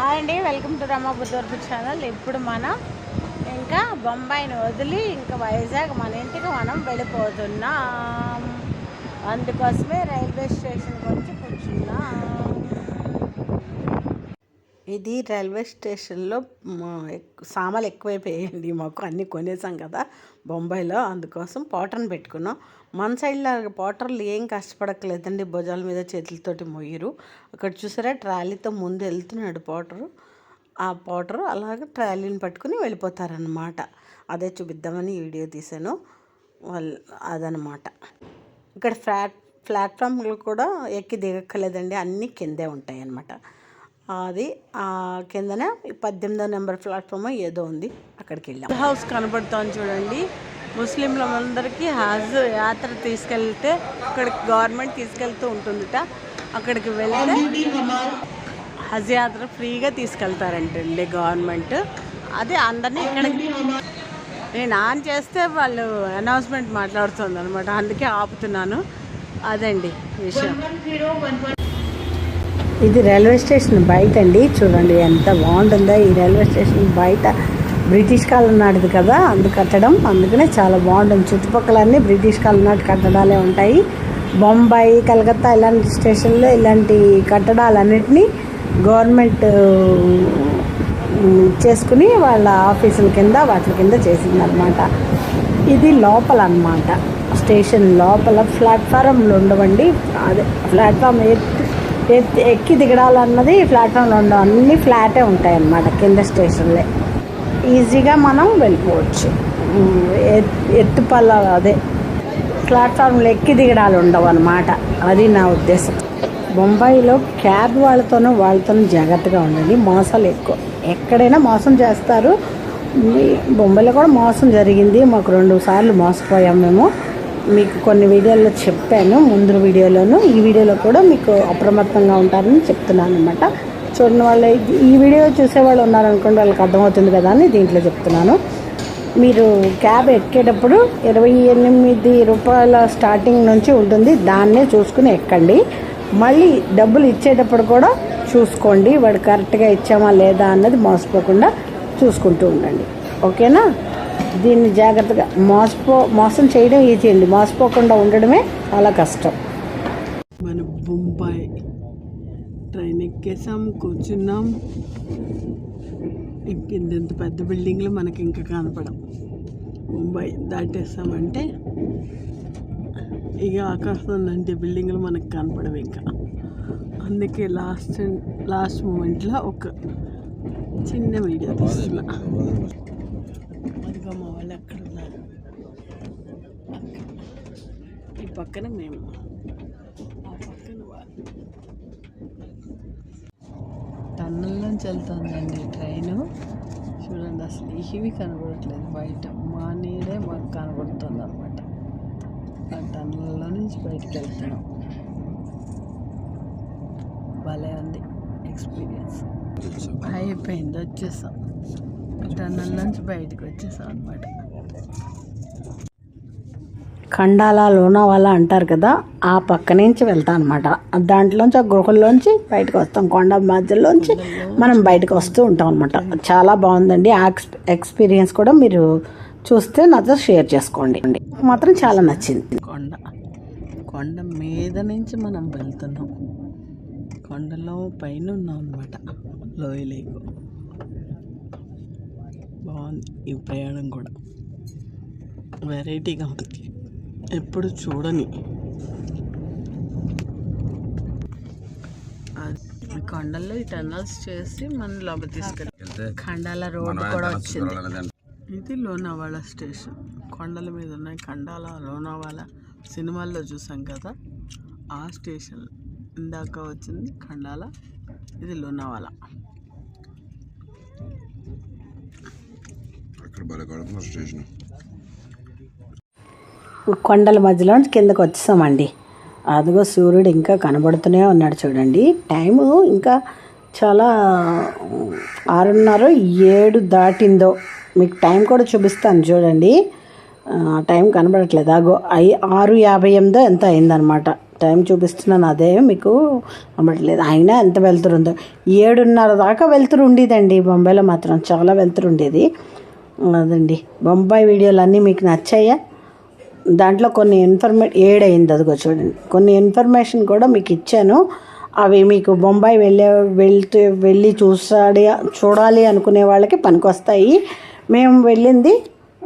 Hi అండి welcome to Rama Buddhavarapu channel. ఇప్పుడు మనం ఇంకా బొంబాయిని వదిలి ఇంకా వైజాగ్ మన ఇంటికి మనం వెళ్ళిపోతున్నాం. అందుకోసమే రైల్వే స్టేషన్కి వచ్చి కూర్చున్నాం. ఇది రైల్వే స్టేషన్లో మ- ఎక్- సామాన్లు ఎక్కువైపోయాయండి మాకు. అన్నీ కొనేసాం కదా బొంబాయిలో. అందుకోసం పోటర్ని పెట్టుకున్నాం. మన సైడ్లో పోటర్లు ఏం కష్టపడక్కలేదండి భుజాల మీద చేతులతోటి మొయ్యరు. అక్కడ చూసారా? ట్రాలీతో ముందు వెళ్తున్నాడు పోటరు. ఆ పోటరు అలాగే ట్రాలీని పట్టుకుని వెళ్ళిపోతారనమాట అదే చూపిద్దామని వీడియో తీశాను. వాళ్ళు అదనమాట ఇక్కడ ఫ్లాట్ ప్లాట్ఫామ్లు కూడా ఎక్కి దిగక్కర్లేదండి. అన్నీ కిందే ఉంటాయి అన్నమాట అది కిందన పద్దెనిమిదో నెంబర్ ప్లాట్ఫామ్ ఏదో ఉంది. అక్కడికి వెళ్ళాం హౌస్ కనబడుతోంది చూడండి. ముస్లింలందరికీ హజ్ యాత్ర తీసుకెళ్తే అక్కడికి గవర్నమెంట్ తీసుకెళ్తూ ఉంటుందిట. అక్కడికి వెళ్తే హజ్ యాత్ర ఫ్రీగా తీసుకెళ్తారంటండి గవర్నమెంట్. అది అందరినీ ఇక్కడికి నేను ఆన్ చేస్తే వాళ్ళు అనౌన్స్మెంట్ మాట్లాడుతుంది అనమాట అందుకే ఆపుతున్నాను. అదండి విషయం. ఇది రైల్వే స్టేషన్ బయట అండి. చూడండి ఎంత బాగుంటుందో ఈ రైల్వే స్టేషన్ బయట. బ్రిటిష్ కాలం నాటిది కదా అందు కట్టడం. అందుకనే చాలా బాగుంటుంది. చుట్టుపక్కలన్నీ బ్రిటిష్ కాలం నాటి కట్టడాలే ఉంటాయి. బొంబాయి కలకత్తా ఇలాంటి స్టేషన్లో ఇలాంటి కట్టడాలన్నింటినీ గవర్నమెంట్ చేసుకుని వాళ్ళ ఆఫీసుల కింద వాటి కింద చేసిందనమాట ఇది లోపల అన్నమాట స్టేషన్ లోపల ప్లాట్ఫారంలు ఉండవండి. అదే ప్లాట్ఫామ్ ఎత్తు ఎక్కి దిగడాలన్నది ప్లాట్ఫామ్లో ఉండవు అన్నీ ఫ్లాటే ఉంటాయి అన్నమాట కింద స్టేషన్లే. ఈజీగా మనం వెళ్ళిపోవచ్చు. ఎత్తుపల్ల అదే. ప్లాట్ఫామ్లో ఎక్కి దిగడాలు ఉండవు అనమాట అది నా ఉద్దేశం. బొంబాయిలో క్యాబ్ వాళ్ళతోనూ వాళ్ళతోనూ జాగ్రత్తగా ఉండండి. మోసాలు ఎక్కువ. ఎక్కడైనా మోసం చేస్తారు. బొంబాయిలో కూడా మోసం జరిగింది. మాకు రెండు సార్లు మోసపోయాం మేము. మీకు కొన్ని వీడియోల్లో చెప్పాను. ముందు వీడియోలోను ఈ వీడియోలో కూడా మీకు అప్రమత్తంగా ఉంటారని చెప్తున్నాను అనమాట చూడని వాళ్ళు ఈ వీడియో చూసేవాళ్ళు ఉన్నారనుకోండి వాళ్ళకి అర్థమవుతుంది కదా అని దీంట్లో చెప్తున్నాను. మీరు క్యాబ్ ఎక్కేటప్పుడు ఇరవై ఎనిమిది రూపాయల స్టార్టింగ్ నుంచి ఉంటుంది. దాన్నే చూసుకుని ఎక్కండి. మళ్ళీ డబ్బులు ఇచ్చేటప్పుడు కూడా చూసుకోండి. వాడు కరెక్ట్గా ఇచ్చామా లేదా అన్నది మోసపోకుండా చూసుకుంటూ ఉండండి. ఓకేనా? దీన్ని జాగ్రత్తగా మోసపో మోసం చేయడం ఈజీ అండి. మోసపోకుండా ఉండడమే చాలా కష్టం. మన బొంబాయి ట్రైన్ ఎక్కేసాం కూర్చున్నాం. ఇంత పెద్ద బిల్డింగ్లు మనకి ఇంకా కనపడం ముంబై దాటేసామంటే ఇక ఆకాశం లాంటి బిల్డింగ్లు మనకు కనపడవు ఇంకా. అందుకే లాస్ట్ లాస్ట్ మూమెంట్లో ఒక చిన్న వీడియో తీస్తున్నా. మా వాళ్ళు ఎక్కడ ఉన్నారు? అక్కడ. ఈ పక్కన మేము. ఆ పక్కన వాళ్ళు. వెళ్తుందండి ట్రైను. చూడండి అసలు ఇవి కనబడట్లేదు. బయట మా నీడే మాకు కనబడుతుంది అనమాట ఆ టన్నల్లో నుంచి బయటికి వెళ్తున్నాం. భలే ఉంది ఎక్స్పీరియన్స్. అయిపోయింది వచ్చేసాం. టన్నల్ నుంచి బయటకు వచ్చేసాం అనమాట ఖండాల లోనావాల అంటారు కదా ఆ పక్క నుంచి వెళ్తాం అనమాట దాంట్లోంచి ఆ గుహల్లోంచి బయటకు వస్తాం. కొండ మధ్యలోంచి మనం బయటకు వస్తూ ఉంటాం అనమాట చాలా బాగుందండి. ఆ ఎక్స్ ఎక్స్పీరియన్స్ కూడా మీరు చూస్తే నాతో షేర్ చేసుకోండి. మాత్రం చాలా నచ్చింది. కొండ కొండ మీద నుంచి మనం వెళ్తున్నాం. కొండలో పైన ఉన్నాం అనమాట లోయలేకు. బాగుంది ఈ ప్రయాణం కూడా. వెరైటీగా ఉంది. ఎప్పుడు చూడని. కొండల్లో ఈ టన్నల్స్ చేసి మన లోపల తీసుకెళ్ళి ఖండాల రోడ్డు కూడా వచ్చింది. ఇది లోనావాల స్టేషన్. కొండల మీద ఉన్నాయి ఖండాల లోనావాల సినిమాల్లో చూసాం కదా. ఆ స్టేషన్ ఇందాక వచ్చింది ఖండాల ఇది Lonavala trabalho agora com vocês, né? కొండల మధ్యలో కిందకు వచ్చేసామండి. అదిగో సూర్యుడు ఇంకా కనబడుతూనే ఉన్నాడు చూడండి. టైము ఇంకా చాలా ఆరున్నర ఏడు దాటిందో. మీకు టైం కూడా చూపిస్తాను చూడండి. టైం కనబడట్లేదు. అగో ఐ ఆరు యాభై ఎనిమిదో ఎంత అయిందనమాట. టైం చూపిస్తున్నాను అదే మీకు కనబడట్లేదు. అయినా ఎంత వెళ్తురుందో. ఏడున్నర దాకా వెళ్తురు ఉండేదండి. బొంబాయిలో మాత్రం చాలా వెళ్తురు ఉండేది. అదండి. బొంబాయి వీడియోలు అన్నీ మీకు నచ్చాయా? దాంట్లో కొన్ని ఇన్ఫర్మే ఏడైంది అదిగో చూడండి. కొన్ని ఇన్ఫర్మేషన్ కూడా మీకు ఇచ్చాను. అవి మీకు బొంబాయి వెళ్ళే వెళ్తూ వెళ్ళి చూసాడి చూడాలి అనుకునే వాళ్ళకి పనికొస్తాయి. మేము వెళ్ళింది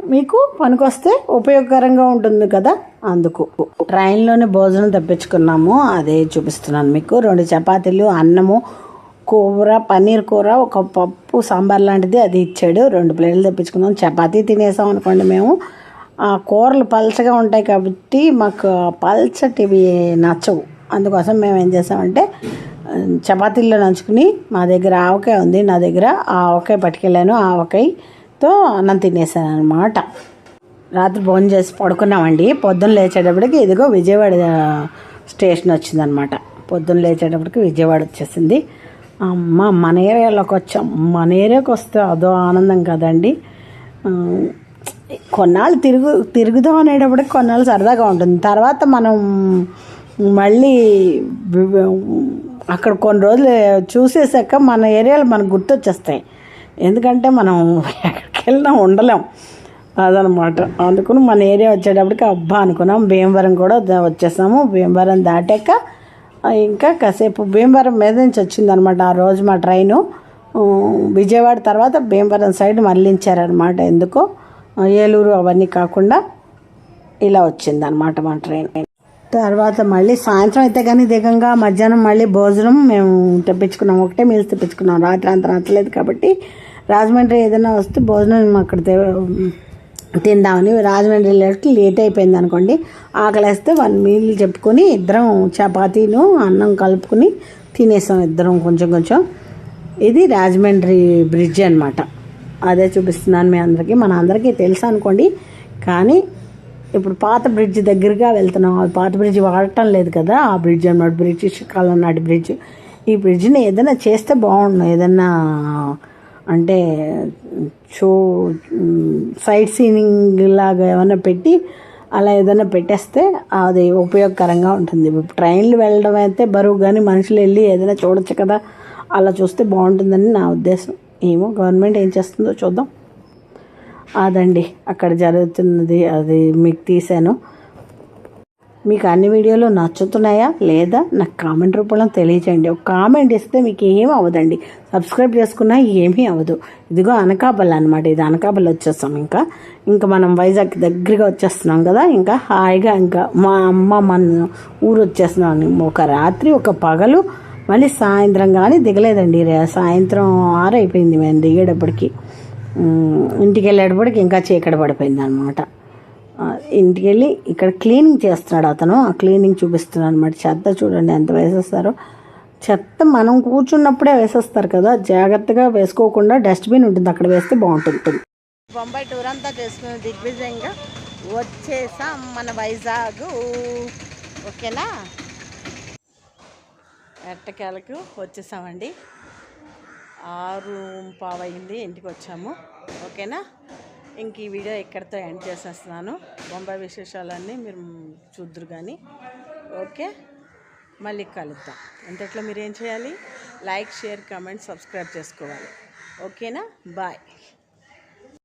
మీకు పనికొస్తే ఉపయోగకరంగా ఉంటుంది కదా అందుకు. ట్రైన్లోనే భోజనం తెప్పించుకున్నాము. అదే చూపిస్తున్నాను మీకు. రెండు చపాతీలు అన్నము కూర పన్నీర్ కూర ఒక పప్పు సాంబార్ లాంటిది అది ఇచ్చాడు. రెండు ప్లేట్లు తెప్పించుకున్నాం చపాతీ తినేసాం అనుకోండి మేము. ఆ కూరలు పలచగా ఉంటాయి కాబట్టి మాకు పల్చటివి నచ్చవు. అందుకోసం మేము ఏం చేసామంటే చపాతీల్లో నంచుకుని మా దగ్గర ఆవకాయ ఉంది నా దగ్గర ఆవకాయ పట్టుకెళ్ళాను. ఆవకాయతో అన్నం తినేసాను అనమాట రాత్రి భోజనం చేసి పడుకున్నామండి. పొద్దున్న లేచేటప్పటికి ఇదిగో విజయవాడ స్టేషన్ వచ్చిందనమాట పొద్దున్న లేచేటప్పటికి విజయవాడ వచ్చేసింది. అమ్మ మన ఏరియాలోకి వచ్చాం. మన ఏరియాకి వస్తే అదో ఆనందం కదండి. కొన్నాళ్ళు తిరుగు తిరుగుదాం అనేటప్పటికి కొన్నాళ్ళు సరదాగా ఉంటుంది. తర్వాత మనం మళ్ళీ అక్కడ కొన్ని రోజులు చూసేసాక మన ఏరియాలో మనకు గుర్తొచ్చేస్తాయి. ఎందుకంటే మనం ఎక్కడికి వెళ్ళినా ఉండలేం. అదనమాట. అందుకని మన ఏరియా వచ్చేటప్పటికి అబ్బా అనుకున్నాం. భీమవరం కూడా వచ్చేసాము. భీమవరం దాటాక ఇంకా కాసేపు భీమవరం మీద నుంచి వచ్చిందనమాట ఆ రోజు మా ట్రైను. విజయవాడ తర్వాత భీమవరం సైడ్ మళ్ళించారనమాట ఎందుకో. ఏలూరు అవన్నీ కాకుండా ఇలా వచ్చిందనమాట మా ట్రైన్. తర్వాత మళ్ళీ సాయంత్రం అయితే కానీ దిగంగా మధ్యాహ్నం మళ్ళీ భోజనం మేము తెప్పించుకున్నాం. ఒకటే మీల్స్ తెప్పించుకున్నాం. రాత్రి అంత నచ్చలేదు కాబట్టి రాజమండ్రి ఏదైనా వస్తే భోజనం అక్కడ తిందామని రాజమండ్రి వెళ్ళేటికి లేట్ అయిపోయింది అనుకోండి. ఆకలేస్తే వన్ మీల్ చెప్పుకొని ఇద్దరం చపాతీను అన్నం కలుపుకొని తినేసాం ఇద్దరం కొంచెం కొంచెం. ఇది రాజమండ్రి బ్రిడ్జ్ అనమాట అదే చూపిస్తున్నాను మీ అందరికీ. మన అందరికీ తెలుసు అనుకోండి. కానీ ఇప్పుడు పాత బ్రిడ్జ్ దగ్గరగా వెళ్తున్నాం. ఆ పాత బ్రిడ్జ్ వాడటం లేదు కదా. ఆ బ్రిడ్జ్ అన్నమాట. బ్రిటిష్ కాలం నాటి బ్రిడ్జ్. ఈ బ్రిడ్జ్ని ఏదైనా చేస్తే బాగుండు. ఏదైనా అంటే షో సైట్ సీనింగ్ లాగా ఏమైనా పెట్టి అలా ఏదైనా పెట్టేస్తే అది ఉపయోగకరంగా ఉంటుంది. ట్రైన్లు వెళ్ళడం అయితే బరువు కానీ మనుషులు వెళ్ళి ఏదైనా చూడొచ్చు కదా అలా చూస్తే బాగుంటుందని నా ఉద్దేశం. ఏమో గవర్నమెంట్ ఏం చేస్తుందో చూద్దాం. అదండి అక్కడ జరుగుతున్నది అది మీకు తీశాను మీకు అన్ని వీడియోలు నచ్చుతున్నాయా లేదా నాకు కామెంట్ రూపంలో తెలియచేయండి. ఒక కామెంట్ ఇస్తే మీకు ఏం అవ్వదండి. సబ్స్క్రైబ్ చేసుకున్నా ఏమీ అవ్వదు. ఇదిగో అనకాపల్లి అనమాట ఇది అనకాపల్లి వచ్చేస్తాం ఇంకా. ఇంకా మనం వైజాగ్ దగ్గరగా వచ్చేస్తున్నాం కదా. ఇంకా హాయిగా ఇంకా మా అమ్మ మన ఊరు వచ్చేస్తున్నాం ఒక రాత్రి ఒక పగలు మళ్ళీ సాయంత్రం కానీ దిగలేదండి. సాయంత్రం ఆరు అయిపోయింది మేము దిగేటప్పటికి. ఇంటికి వెళ్ళేటప్పటికి ఇంకా చీకటి పడిపోయింది అనమాట ఇంటికి వెళ్ళి ఇక్కడ క్లీనింగ్ చేస్తున్నాడు అతను. ఆ క్లీనింగ్ చూపిస్తున్నాడు అనమాట చెత్త చూడండి ఎంత వేసేస్తారో. చెత్త మనం కూర్చున్నప్పుడే వేసేస్తారు కదా. జాగ్రత్తగా వేసుకోకుండా డస్ట్బిన్ ఉంటుంది. అక్కడ వేస్తే బాగుంటుంది బొంబాయి టూర్ అంతా చేసుకుని దిగ్విజయంగా వచ్చేసాం మన వైజాగ్. ఓకేనా? ఎట్టకేలకు వచ్చేసామండి. ఆరు పావయింది ఇంటికి వచ్చాము. ఓకేనా? ఇంక ఈ వీడియో ఇక్కడితో ఎండ్ చేసేస్తున్నాను. బొంబాయి విశేషాలన్నీ మీరు చూద్దరు కానీ ఓకే? మళ్ళీ కలుద్దాం. అంతట్లో మీరు ఏం చేయాలి? లైక్ షేర్ కమెంట్ సబ్స్క్రైబ్ చేసుకోవాలి. ఓకేనా? బాయ్.